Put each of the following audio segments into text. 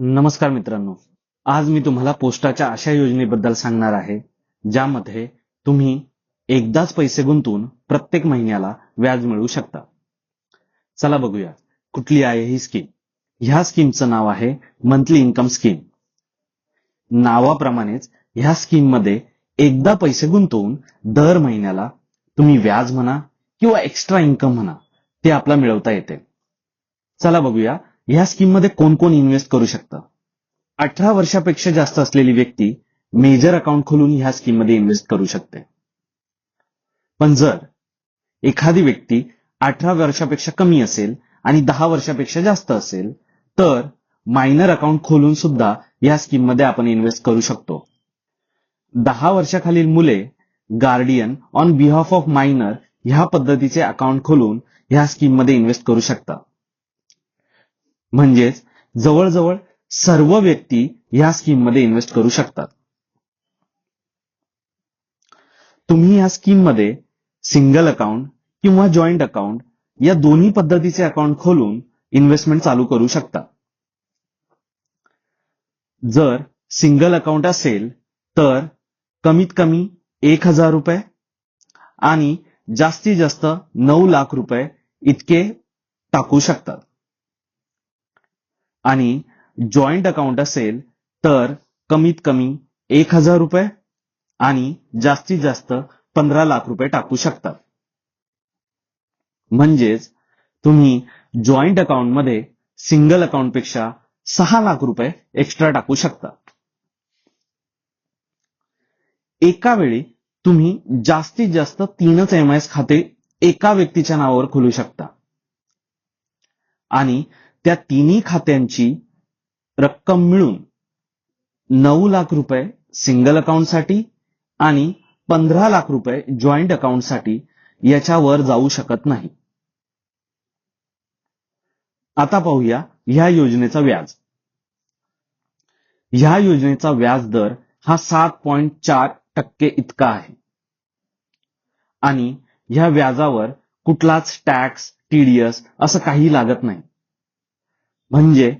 नमस्कार मित्रांनो. आज मी तुम्हाला पोस्टाच्या अशा योजनेबद्दल सांगणार आहे ज्यामध्ये तुम्ही एकदाच पैसे गुंतवून प्रत्येक महिन्याला व्याज मिळवू शकता. चला बघूया कुठली आहे ही स्कीम? ह्या स्कीमचं नाव आहे मंथली इन्कम स्कीम. नावाप्रमाणेच ह्या स्कीममध्ये एकदा पैसे गुंतवून दर महिन्याला तुम्ही व्याज म्हणा किंवा एक्स्ट्रा इन्कम म्हणा ते आपला मिळवता येते. चला बघूया ह्या स्कीममध्ये कोण कोण इन्व्हेस्ट करू शकतं? अठरा वर्षापेक्षा जास्त असलेली व्यक्ती मेजर अकाउंट खोलून ह्या स्कीममध्ये इन्व्हेस्ट करू शकते. पण जर एखादी व्यक्ती अठरा वर्षापेक्षा कमी असेल आणि दहा वर्षापेक्षा जास्त असेल तर मायनर अकाउंट खोलून सुद्धा या स्कीममध्ये आपण इन्व्हेस्ट करू शकतो. दहा वर्षाखालील मुले guardian on behalf of minor ह्या पद्धतीचे अकाउंट खोलून ह्या स्कीममध्ये इन्व्हेस्ट करू शकतात. म्हणजेच जवळजवळ सर्व व्यक्ती या स्कीममध्ये इन्व्हेस्ट करू शकतात. तुम्ही या स्कीममध्ये सिंगल अकाउंट किंवा जॉईंट अकाउंट या दोन्ही पद्धतीचे अकाउंट खोलून इन्व्हेस्टमेंट चालू करू शकता. जर सिंगल अकाउंट असेल तर कमीत कमी एक हजार रुपये आणि जास्तीत जास्त नऊ लाख रुपये इतके टाकू शकतात. आणि जॉईंट अकाउंट असेल तर कमीत कमी एक हजार रुपये आणि जास्तीत जास्त पंधरा लाख रुपये टाकू शकतात म्हणजेच तुम्ही जॉईंट अकाउंटमध्ये सिंगल अकाउंटपेक्षा सहा लाख रुपये एक्स्ट्रा टाकू शकता. एका वेळी तुम्ही जास्तीत जास्त तीनच एम आय खाते एका व्यक्तीच्या नावावर खोलू शकता. आणि त्या तिन्ही खात्यांची रक्कम मिळून नऊ लाख रुपये सिंगल अकाउंटसाठी आणि पंधरा लाख रुपये जॉईंट अकाउंटसाठी याच्यावर जाऊ शकत नाही. आता पाहूया ह्या योजनेचा व्याज. ह्या योजनेचा व्याज दर हा सात पॉइंट चार टक्के इतका आहे. आणि ह्या व्याजावर कुठलाच टॅक्स टीडीएस असं काही लागत नाही. म्हणजे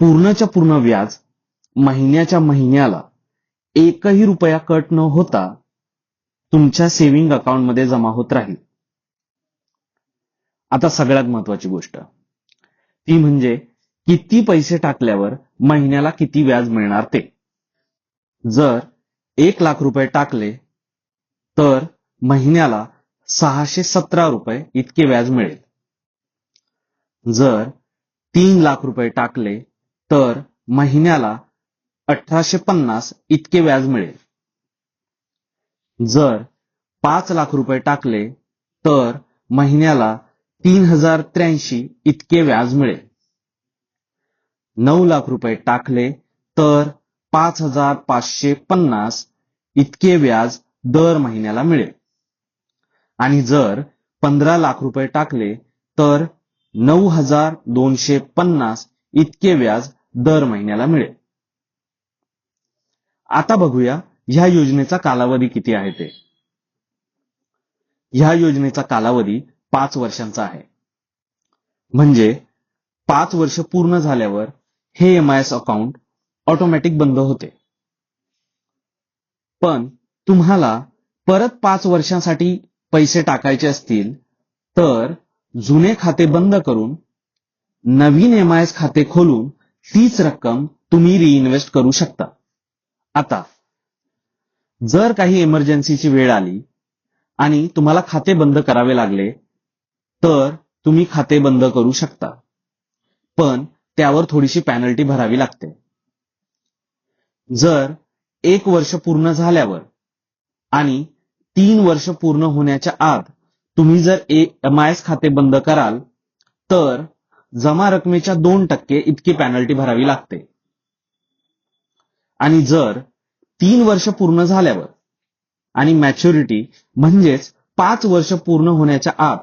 पूर्णच्या पूर्ण व्याज महिन्याच्या महिन्याला एकही रुपया कट न होता तुमच्या सेव्हिंग अकाउंटमध्ये जमा होत राहील. आता सगळ्यात महत्वाची गोष्ट. ती म्हणजे किती पैसे टाकल्यावर महिन्याला किती व्याज मिळणार ते. जर एक लाख रुपये टाकले तर महिन्याला सहाशे सतरा रुपये इतके व्याज मिळेल. जर तीन लाख रुपये टाकले तर महिन्याला अठराशे पन्नास इतके व्याज मिळेल. जर पाच लाख रुपये टाकले तर महिन्याला तीन हजार त्र्याऐंशी इतके व्याज मिळेल. नऊ लाख रुपये टाकले तर पाच हजार पाचशे पन्नास इतके व्याज दर महिन्याला मिळेल. आणि जर पंधरा लाख रुपये टाकले तर नऊ हजार दोनशे पन्नास इतके व्याज दर महिन्याला मिळेल. आता बघूया ह्या योजनेचा कालावधी किती आहे ते. ह्या योजनेचा कालावधी पाच वर्षांचा आहे. म्हणजे पाच वर्ष पूर्ण झाल्यावर हे M I S account automatic बंद होते. पण तुम्हाला परत पाच वर्षांसाठी पैसे टाकायचे असतील तर जुने खाते बंद करून नवीन एम आय एस खाते खोलून तीच रक्कम तुम्ही रिइन्व्हेस्ट करू शकता. आता जर काही इमर्जन्सीची वेळ आली आणि तुम्हाला खाते बंद करावे लागले तर तुम्ही खाते बंद करू शकता. पण त्यावर थोडीशी पॅनल्टी भरावी लागते. जर एक वर्ष पूर्ण झाल्यावर आणि तीन वर्ष पूर्ण होण्याच्या आत तुम्ही जर एम आय एस खाते बंद कराल तर जमा रकमेच्या दोन टक्के इतकी पॅनल्टी भरावी लागते. आणि जर तीन वर्ष पूर्ण झाल्यावर आणि मॅच्युरिटी म्हणजेच पाच वर्ष पूर्ण होण्याच्या आत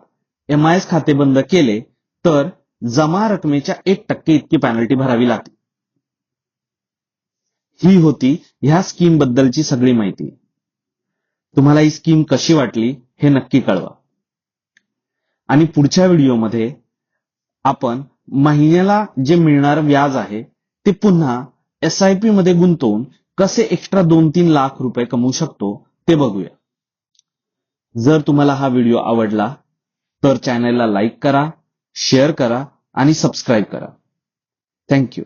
एम आय एस खाते बंद केले तर जमा रकमेच्या एक टक्के इतकी पॅनल्टी भरावी लागते. ही होती ह्या स्कीम बद्दलची सगळी माहिती. तुम्हाला ही स्कीम कशी वाटली हे नक्की कळवा. आणि पुढच्या व्हिडिओमध्ये आपण महिन्याला जे मिळणार व्याज आहे ते पुन्हा एस आय पी मध्ये गुंतवून कसे एक्स्ट्रा दोन तीन लाख रुपये कमवू शकतो ते बघूया. जर तुम्हाला हा व्हिडिओ आवडला तर चॅनलला लाईक करा शेअर करा आणि सबस्क्राईब करा. थँक्यू